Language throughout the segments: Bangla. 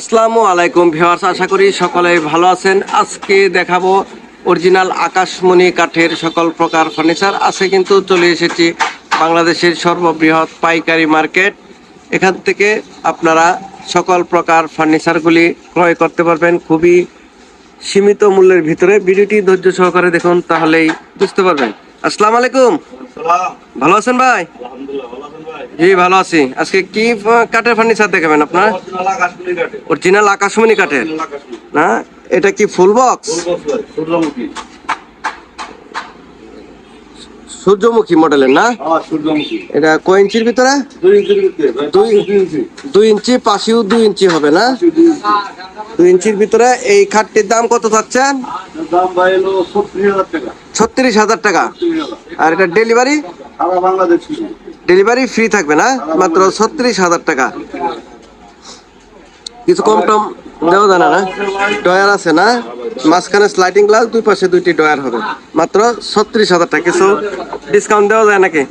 আসসালামু আলাইকুম ভিউয়ার্স আশা করি সকলেই ভালো আছেন। আজকে দেখাবো অরিজিনাল আকাশমণি কাঠের সকল প্রকার ফার্নিচার। আছে কিন্তু চলে এসেছি বাংলাদেশের সর্ববৃহৎ পাইকারি মার্কেট। এখান থেকে আপনারা সকল প্রকার ফার্নিচারগুলি ক্রয় করতে পারবেন খুবই সীমিত মূল্যের ভিতরে। ভিডিওটি ধৈর্য সহকারে দেখুন তাহলেই বুঝতে পারবেন। আসসালামু আলাইকুম। ভালো আছেন ভাই? জি, ভালো আছি। আজকে কি কাঠের ফার্নিচার দেখাবেন আপনার? অরিজিনাল আকাশমণি কাঠের। না, এটা কি ফুল বক্স সূর্যমুখী মডেলের, না? এটা কয় ইঞ্চির ভিতরে? দুই ইঞ্চি পাশেও দুই ইঞ্চি হবে, না? দুই ইঞ্চির ভিতরে এই খাটটির দাম কত চাচ্ছেন? ছত্রিশ হাজার টাকা। আর এটা ডেলিভারি? ডেলিভারি ফ্রি থাকবে না, মাত্র ছত্রিশ হাজার টাকা। কিছু কম টম দেওয়া যায় না না? ডয়ার আছে না? মাঝখানে স্লাইডিং গ্লাস দুই পাশে দুইটি ডয়ার হবে। মাত্র ছত্রিশ হাজার টাকা। কিছু ডিসকাউন্ট দেওয়া যায় নাকি?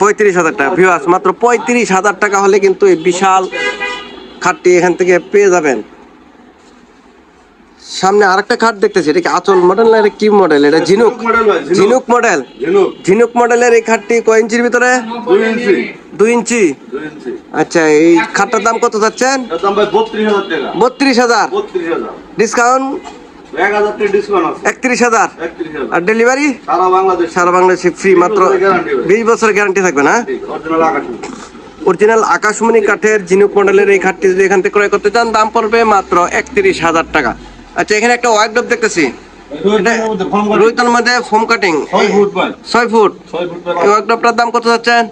পঁয়ত্রিশ হাজার টাকা। ভিউয়ার্স মাত্র পঁয়ত্রিশ হাজার টাকা হলে কিন্তু এই বিশাল খাটটি এখান থেকে পেয়ে যাবেন। সামনে আরেকটা খাট দেখতেছি এটা কি আচল মডেল না এটা কি মডেল এটা ঝিনুক। ঝিনুক মডেল ঝিনুক। মডেলের এই খাটটি কয় ইঞ্চির ভিতরে? দুই ইঞ্চি। আচ্ছা এই খাটটার দাম কত যাচ্ছেন? বত্রিশ হাজার ডিসকাউন্ট একত্রিশ হাজার। আর ডেলিভারি সারা বাংলাদেশে। ফ্রি মাত্র বিশ বছর গ্যারান্টি থাকবে না? অরিজিনাল আকাশমণি। কাঠের ঝিনুক মডেলের এই খাটটি যদি এখান থেকে ক্রয় করতে চান দাম পড়বে মাত্র একত্রিশ হাজার টাকা। আচ্ছা এখানে একটা ওয়াইড্রপ দেখতেছি। রুইতন মধ্যে ফোম কাটিং ছয় ফুট এই ওয়াইড্রপটার দাম কত যাচ্ছেন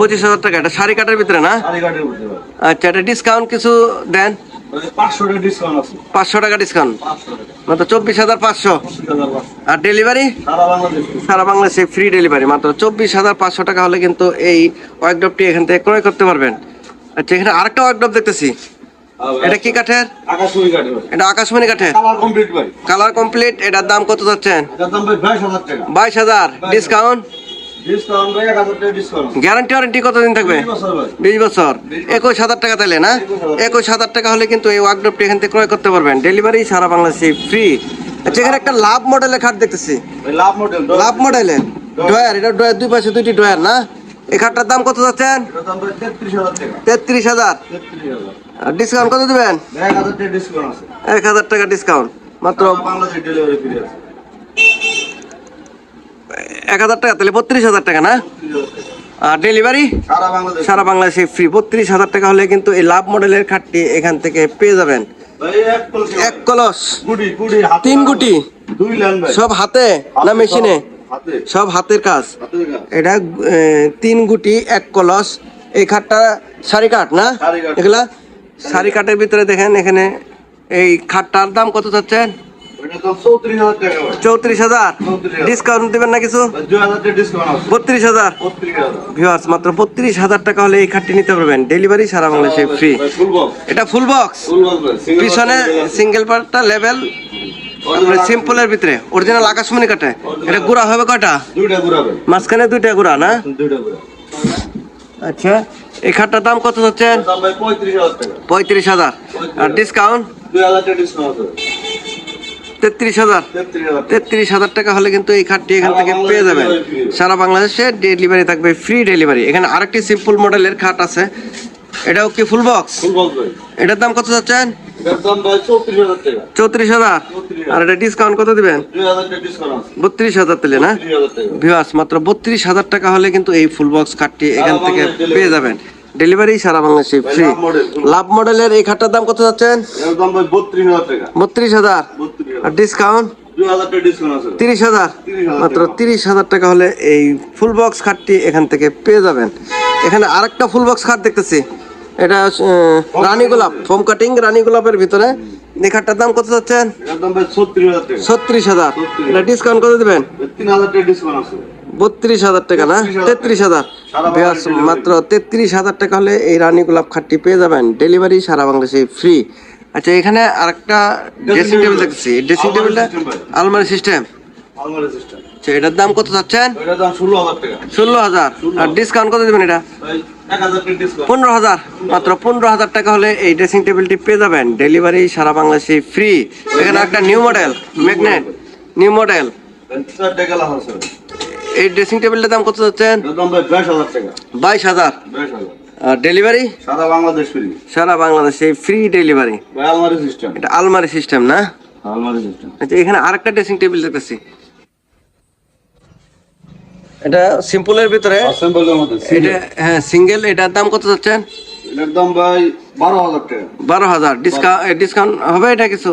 পঁচিশ হাজার টাকা। এটা শাড়ি কাটার ভিতরে না? আচ্ছা এটা ডিসকাউন্ট কিছু দেন? পাঁচশো টাকা ডিসকাউন্ট মাত্র চব্বিশ হাজার পাঁচশো। আর ডেলিভারি সারা বাংলাদেশে ফ্রি ডেলিভারি মাত্র চব্বিশ হাজার পাঁচশো টাকা হলে কিন্তু এই ওয়ার্কডপটি এখান থেকে ক্রয় করতে পারবেন। আচ্ছা এখানে আরেকটা ওয়ার্কডপ দেখতেছি। এটা কি কাঠের? আকাশমণি কাঠের এটা আকাশমণি কাঠের? কালার কমপ্লিট ভাই। কালার কমপ্লিট এটার দাম কত যাচ্ছেন? এটার দাম ভাই বাইশ হাজার টাকা। বাইশ হাজার। ডিসকাউন্ট গ্যারান্টি ওয়ারেন্টি কতদিন থাকবে? দুই বছর ভাই। বিশ বছর। একুশ হাজার টাকা তাইলে না? একুশ হাজার টাকা। হলে কিন্তু এই ওয়ার্কডপটি এখান থেকে ক্রয় করতে পারবেন। ডেলিভারি সারা বাংলাদেশে ফ্রি আচ্ছা এখানে একটা লাভ মডেলের খাট দেখতেছি। লাভ মডেল লাভ মডেলের। ডয়ার এটা ডয়ার দুই পাশে দুইটি ডয়ার না? এই খাটটার দাম কত যাচ্ছেন? এটার দাম ভাই তেত্রিশ হাজার টাকা। তেত্রিশ হাজার। ডিসকাউন্ট কত দিবেন? এক হাজার টাকা ডিসকাউন্ট আছে। এক হাজার টাকা ডিসকাউন্ট মাত্র সারা ডেলিভারি ফ্রি আছে। এক হাজার টাকা তাহলে বত্রিশ হাজার টাকা না। আর ডেলিভারি সারা বাংলাদেশ। সারা বাংলাদেশে ফ্রি বত্রিশ হাজার টাকা হলে কিন্তু এই লাভ মডেলের খাটটি এখান থেকে পেয়ে যাবেন। ভাই এক কলসি এক কলস। গুটি গুটি হাতে তিন গুটি। দুই লাইন ভাই। সব হাতে না মেশিনে? সব হাতের কাজ। এটা তিন গুটি এক কলস। এই খাটটা সারি কাঠ না? এগুলা সারি কাঠের ভিতরে দেখেন এখানে এই খাটটার দাম কত চাচ্ছেন? চৌত্রিশ হাজার টাকা ভাই চৌত্রিশ হাজার? 34,000 ডিসকাউন্ট দেবেন না কিছু? বত্রিশ হাজার? মাত্র বত্রিশ হাজার টাকা হলে এই খাটটি নিতে পারবেন। ডেলিভারি সারা বাংলাদেশে ফ্রি এটা ফুল বক্স পিছনে। সিঙ্গেল পার্টটা লেভেল সিম্পলের ভিতরে। অরিজিনাল আকাশমণি কাটে এটা গুড়া হবে ভাই মাঝখানে দুইটা গুড়া না? আচ্ছা। এই খাটটার দাম কত হচ্ছে পঁয়ত্রিশ হাজার আর ডিসকাউন্ট তেত্রিশ হাজার? তেত্রিশ হাজার টাকা। তেত্রিশ হাজার টাকা হলে কিন্তু এই খাটটি এখান থেকে পেয়ে যাবেন। সারা বাংলাদেশে ডেলিভারি থাকবে ফ্রি ডেলিভারি এখানে আরেকটি সিম্পল মডেলের খাট আছে। এটাও কি ফুল বক্স ফুল বক্স ভাই। এটার দাম কত যাচ্ছেন এটার দাম ভাই চৌত্রিশ হাজার টাকা। চৌত্রিশ হাজার? আর এটা ডিসকাউন্ট কত দিবেন? দুই হাজার টাকা ডিসকাউন্ট তেলে না? ত্রিশ হাজার টাকা। ভিউয়ার্স মাত্র বত্রিশ হাজার টাকা হলে কিন্তু এই ফুল বক্স খাটটি এখান থেকে পেয়ে যাবেন। ডেলিভারি সারা বাংলাদেশে ফ্রি লাভ মডেলের এই খাটটার দাম কত যাচ্ছেন এর দাম ভাই বত্রিশ হাজার টাকা। বত্রিশ হাজার। বত্রিশ আর ডিসকাউন্ট তিরিশ হাজার। মাত্র তিরিশ হাজার টাকা হলে এই ফুল বক্স খাটটি এখান থেকে পেয়ে যাবেন। এখানে আরেকটা ফুল বক্স খাট দেখতেছি। এটা রানী গোলাপ ফোম কাটিং রানী গোলাপের ভিতরে। এই খাটটার দাম কত যাচ্ছেন? এর ছত্রিশ হাজার টাকা। ছত্রিশ হাজার। 36,000 এটা ডিসকাউন্ট কত দেবেন? বত্রিশ হাজার টাকা না? তেত্রিশ হাজার। মাত্র তেত্রিশ হাজার টাকা হলে এই রানী গোলাপ খাটটি পেয়ে যাবেন। ডেলিভারি সারা বাংলাদেশে ফ্রি আচ্ছা এখানে আরেকটা ড্রেসিং টেবিল দেখছি। ড্রেসিং টেবিলটা আলমারি সিস্টেম আলমারি সিস্টেম আচ্ছা এটার দাম কত চাচ্ছেন? ষোলো হাজার আর ডিসকাউন্ট কত দেবেন এটা? পনেরো হাজার। মাত্র পনেরো হাজার টাকা হলে এই ড্রেসিং টেবিলটি পেয়ে যাবেন। ডেলিভারি সারা বাংলাদেশে ফ্রি এখানে একটা new model magnet new model এই ড্রেসিং টেবিলটার দাম কত চাচ্ছেন? বাইশ হাজার বাইশ আর ডেলিভারি সারা বাংলাদেশ ফ্রি সারা বাংলাদেশে ফ্রি ডেলিভারি আলমারি সিস্টেম এটা আলমারি সিস্টেম না? আলমারি সিস্টেম আচ্ছা এখানে আরেকটা ড্রেসিং টেবিল দেখতেছি। এটা সিম্পলের ভিতরে। মধ্যে এটা হ্যাঁ সিঙ্গেল এটার দাম কত চাচ্ছেন এটার দাম ভাই বারো হাজার টাকা। বারো হাজার। ডিসকাউন্ট ডিসকাউন্ট হবে এটা কিছু?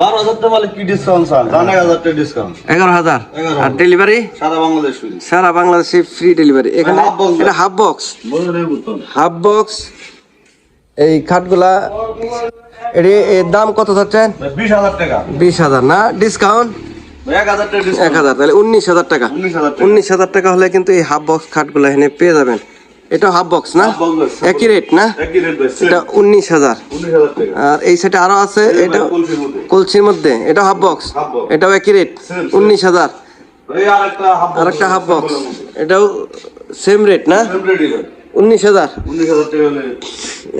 বারো হাজার টাকা মানে কি ডিসকাউন্ট স্যার? এক হাজার টাকা ডিসকাউন্ট এগারো হাজার। আর ডেলিভারি সারা বাংলাদেশ ফ্রি সারা বাংলাদেশে ফ্রি ডেলিভারি এখানে এটা হাফ বক্স হাফ বক্স এই খাটগুলা এর দাম কত চাচ্ছেন বিশ হাজার টাকা। বিশ হাজার না? ডিসকাউন্ট এক হাজার তাহলে উনিশ হাজার টাকা। উনিশ হাজার টাকা। হলে কিন্তু এই হাফ বক্স খাটগুলো এখানে পেয়ে যাবেন। এটা হাফ বক্স না? একই রেট না? এটা উনিশ হাজার। আর এই সাইডে আরও আছে এটা কলসির মধ্যে। এটা হাফ বক্স এটাও একই রেট। উনিশ হাজার। আর একটা হাফ বক্স এটাও সেম রেট না? উনিশ হাজার।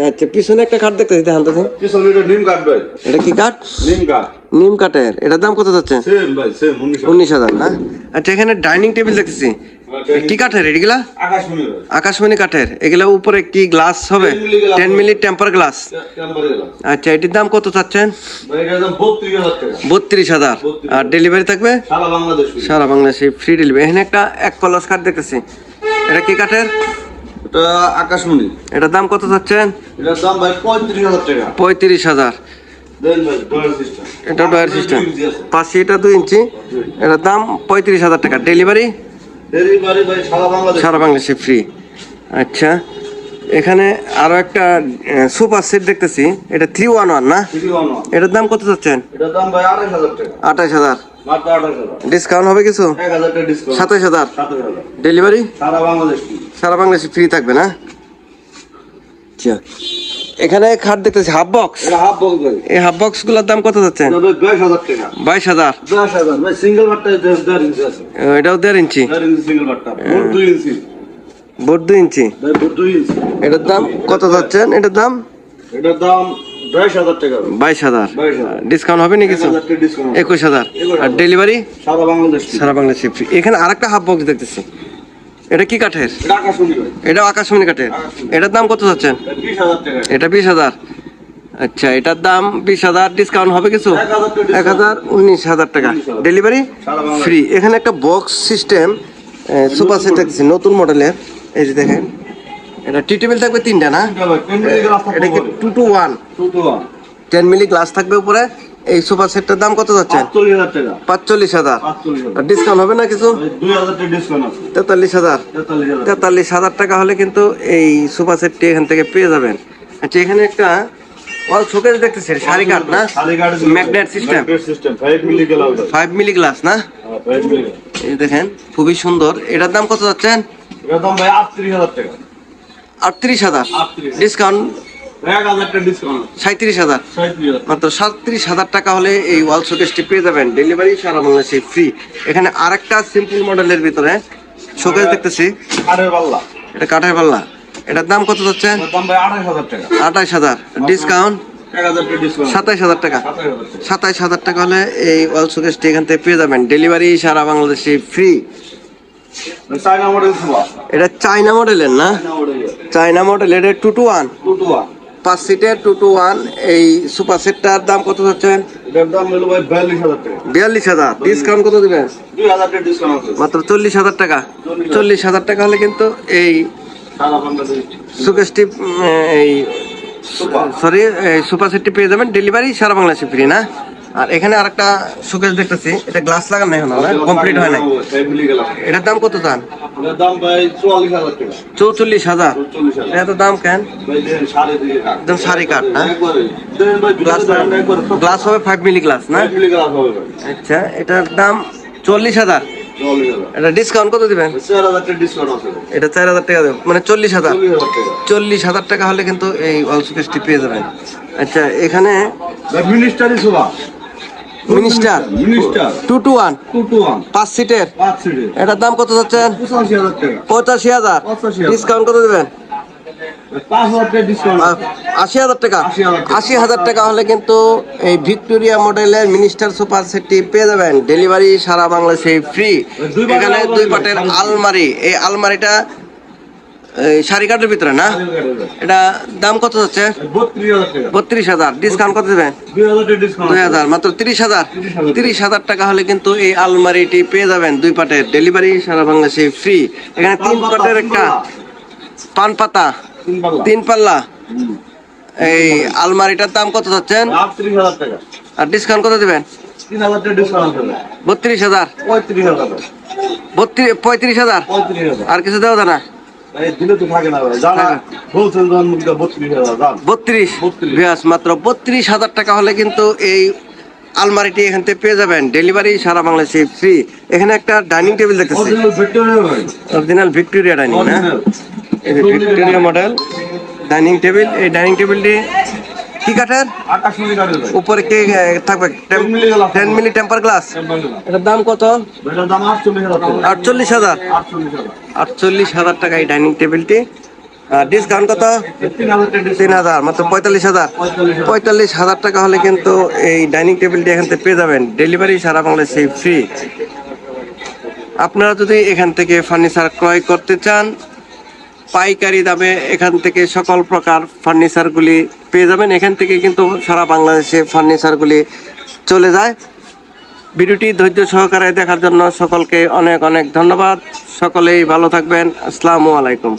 আচ্ছা পিছনে একটা কাঠ দেখতে দিতে হানতে পিছনে এটা নিম কাঠ এটা কি কাঠ? নিম কাঠ। নিম কাঠের। এটার দাম কত যাচ্ছে? উনিশ হাজার। না? আচ্ছা এখানে ডাইনিং টেবিল দেখতেছি। কি কাঠের এগুলা? আকাশমণি কাঠের। এগুলা উপরে কি গ্লাস হবে? 10 milli glass ten milli temper glass আচ্ছা এটির দাম কত চাচ্ছেন? বত্রিশ হাজার টাকা। বত্রিশ হাজার। 32,000 আর ডেলিভারি থাকবে? সারা বাংলাদেশ ফ্রি ডেলিভারি এখানে একটা এক পলাশ কাঠ দেখতেছি। এটা কি কাঠের? এটা আকাশমণি। এটার দাম কত চাচ্ছেন? এটার দাম ভাই পঁয়ত্রিশ হাজার টাকা। পঁয়ত্রিশ হাজার। এটা ডয়ার সিস্টেম। পাঁচশি এটা দুই ইঞ্চি। এটার দাম পঁয়ত্রিশ হাজার টাকা। ডেলিভারি সারা বাংলাদেশ। ফ্রি আচ্ছা। এখানে আরও একটা সুপার সেট দেখতেছি। এটা থ্রি ওয়ান ওয়ান না? এটার দাম কত চাচ্ছেন? আঠাশ হাজার ডিসকাউন্ট হবে কিছু? সাতাশ হাজার ডেলিভারি সারা বাংলাদেশে ফ্রি থাকবে না? আচ্ছা। এখানে খাট দেখতেছি হাফ বক্স হাফ বক্স এই হাফ বক্সগুলোর দাম কত যাচ্ছে বাইশ হাজার টাকা। বাইশ হাজার? হাজার। সিঙ্গেল বাটটা দেড় ইঞ্চি আছে। এটাও দেড় ইঞ্চি দেড় ইঞ্চি সিঙ্গেল বাটটা। দুই ইঞ্চি বোর্ড দুই ইঞ্চি এটার দাম কত যাচ্ছেন? এটার দাম? এটার দাম বাইশ হাজার ডিসকাউন্ট হবে না কিছু হাজার টাকা ডিসকাউন্ট একুশ হাজার। আর ডেলিভারি সারা বাংলাদেশ। সারা বাংলাদেশে এখানে আরেকটা হাফ বক্স দেখতেছি। এটা কি কাঠের? এটা আকাশমণি কাঠের। এটার দাম কত যাচ্ছেন? এটা বিশ হাজার আচ্ছা এটার দাম বিশ হাজার ডিসকাউন্ট হবে কিছু? এক হাজার উনিশ হাজার টাকা। ডেলিভারি ফ্রি এখানে একটা বক্স সিস্টেম সুপার সেট দেখছি নতুন মডেলের এই যে দেখেন এটা টি টেবিল থাকবে তিনটা না? এটা কি two two one two two one ten milli glass থাকবে উপরে। এই সুপার সেটটার দাম কত যাচ্ছেন পাঁচচল্লিশ হাজার ডিসকাউন্ট হবে না কিছু? তেতাল্লিশ হাজার। তেতাল্লিশ হাজার। টাকা হলে কিন্তু এই সুপার সেটটি এখান থেকে পেয়ে যাবেন। আচ্ছা এখানে একটা ওয়াল শোকেস দেখতেছি শাড়ি কাঠ না? Magnet system magnet five milli glass না? এই দেখেন খুবই সুন্দর। এটার দাম কত যাচ্ছেন? এটার দাম ভাই আটত্রিশ হাজার ডিসকাউন্ট সাঁত্রিশ হাজার? মাত্র সাঁত্রিশ হাজার টাকা হলে এই ওয়াল শোকেসটি পেয়ে যাবেন। ডেলিভারি সারা বাংলাদেশে ফ্রি এখানে আরেকটা সিম্পল মডেলের ভিতরে শোকেস দেখতেছি। পাল্লা এটা কাঠের পাল্লা এটার দাম কত আঠাশ হাজার ডিসকাউন্ট সাতাইশ হাজার টাকা। হাজার টাকা। সাতাইশ হাজার টাকা হলে এই ওয়াল শোকেসটি এখান থেকে পেয়ে যাবেন। ডেলিভারি সারা বাংলাদেশে ফ্রি এটা চাইনা মডেলের না? চাইনা মডেল এটা two two one two two one পাঁচ সিটের টু টু ওয়ান এই সুপার সেটটার দাম কত ভাই বিয়াল্লিশ হাজার ডিসকাউন্ট কত দিবেন? মাত্র চল্লিশ হাজার টাকা। চল্লিশ হাজার। টাকা হলে কিন্তু এই সারা সুকেশটি এই সুপার। এই সুপার সেটটি পেয়ে যাবেন। ডেলিভারি সারা বাংলাদেশে ফ্রি না? আর এখানে আরেকটা সুকেশ দেখতেছি। এটা গ্লাস লাগানো এখন না? কমপ্লিট হয় নাই। এটার দাম কত দাম? চৌচল্লিশ হাজার? এত দাম কেন? একদম সারি কাঠ না? গ্লাস গ্লাস হবে। ফাইভ মিলি গ্লাস না? আচ্ছা এটার দাম চল্লিশ হাজার। এটা ডিসকাউন্ট কত দিবেন। এটা চার হাজার টাকা দেবেন মানে চল্লিশ হাজার। চল্লিশ হাজার টাকা। হলে কিন্তু এই ওয়াল সুকেশটি পেয়ে যাবেন। আচ্ছা এখানে মিনিস্টারি সুবা মিনিস্টার টু টু ওয়ান। পাঁচ সিটের। এটার দাম কত যাচ্ছেন পঁচাশি হাজার টাকা। পঁচাশি হাজার। 85,000 ডিসকাউন্ট কত দেবেন? আশি হাজার টাকা। আশি হাজার টাকা। হলে কিন্তু এই ভিক্টোরিয়া মডেলের মিনিস্টার সুপার সেটটি পেয়ে যাবেন। ডেলিভারি সারা বাংলাদেশে ফ্রি। এখানে আলমারি দুই পাটের আলমারি। এই আলমারিটা শাড়ি কাঠের ভিতরে না? এটা দাম কত হচ্ছে বত্রিশ হাজার ডিসকাউন্ট কত দেবেন দুই হাজার মাত্র তিরিশ হাজার। তিরিশ হাজার। টাকা হলে কিন্তু এই আলমারিটি পেয়ে যাবেন দুই পাটের ডেলিভারি সারা বাংলাদেশে ফ্রি এখানে তিন পাটের একটা পান পাতা। তিন পাল্লা। এই আলমারিটার দাম কত টাকা। আর ডিসকাউন্ট কত দিবেন? বত্রিশ হাজার। পঁয়ত্রিশ হাজার আর কিছু দেওয়া না? এই দিলে তো থাকে না ভাই জানা থাকে। বলছেন যখন মুখটা বত্রিশ হাজার দাম বত্রিশ? 32 বিয়াস মাত্র বত্রিশ হাজার টাকা হলে কিন্তু এই আলমারিটি এখান থেকে পেয়ে যাবেন। ডেলিভারি সারা বাংলাদেশে ফ্রি এখানে একটা ডাইনিং টেবিল দেখতেছি। অরিজিনাল ভিক্টোরিয়া ডাইনিং না ভিক্টোরিয়া মডেল ডাইনিং টেবিল এই ডাইনিং টেবিলটি কি কাঠের? উপরে কে থাকবে? 10 milli glass। Ten milli temper glass? এটার দাম কত? আটচল্লিশ হাজার আটচল্লিশ হাজার? টাকা এই ডাইনিং টেবিলটি। ডিসকাউন্ট কত? তিন হাজার মাত্র পঁয়তাল্লিশ হাজার। পঁয়তাল্লিশ হাজার। পঁয়তাল্লিশ হাজার টাকা হলে কিন্তু এই ডাইনিং টেবিলটি এখান থেকে পেয়ে যাবেন। ডেলিভারি সারা বাংলাদেশে ফ্রি আপনারা যদি এখান থেকে ফার্নিচার ক্রয় করতে চান পাইকারি দামে এখান থেকে সকল প্রকার ফার্নিচারগুলি পেয়ে যাবেন। এখান থেকে কিন্তু সারা বাংলাদেশে ফার্নিচারগুলি চলে যায়। ভিডিওটি ধৈর্য সহকারে দেখার জন্য সকলকে অনেক অনেক ধন্যবাদ। সকলেই ভালো থাকবেন। আসসালামু আলাইকুম।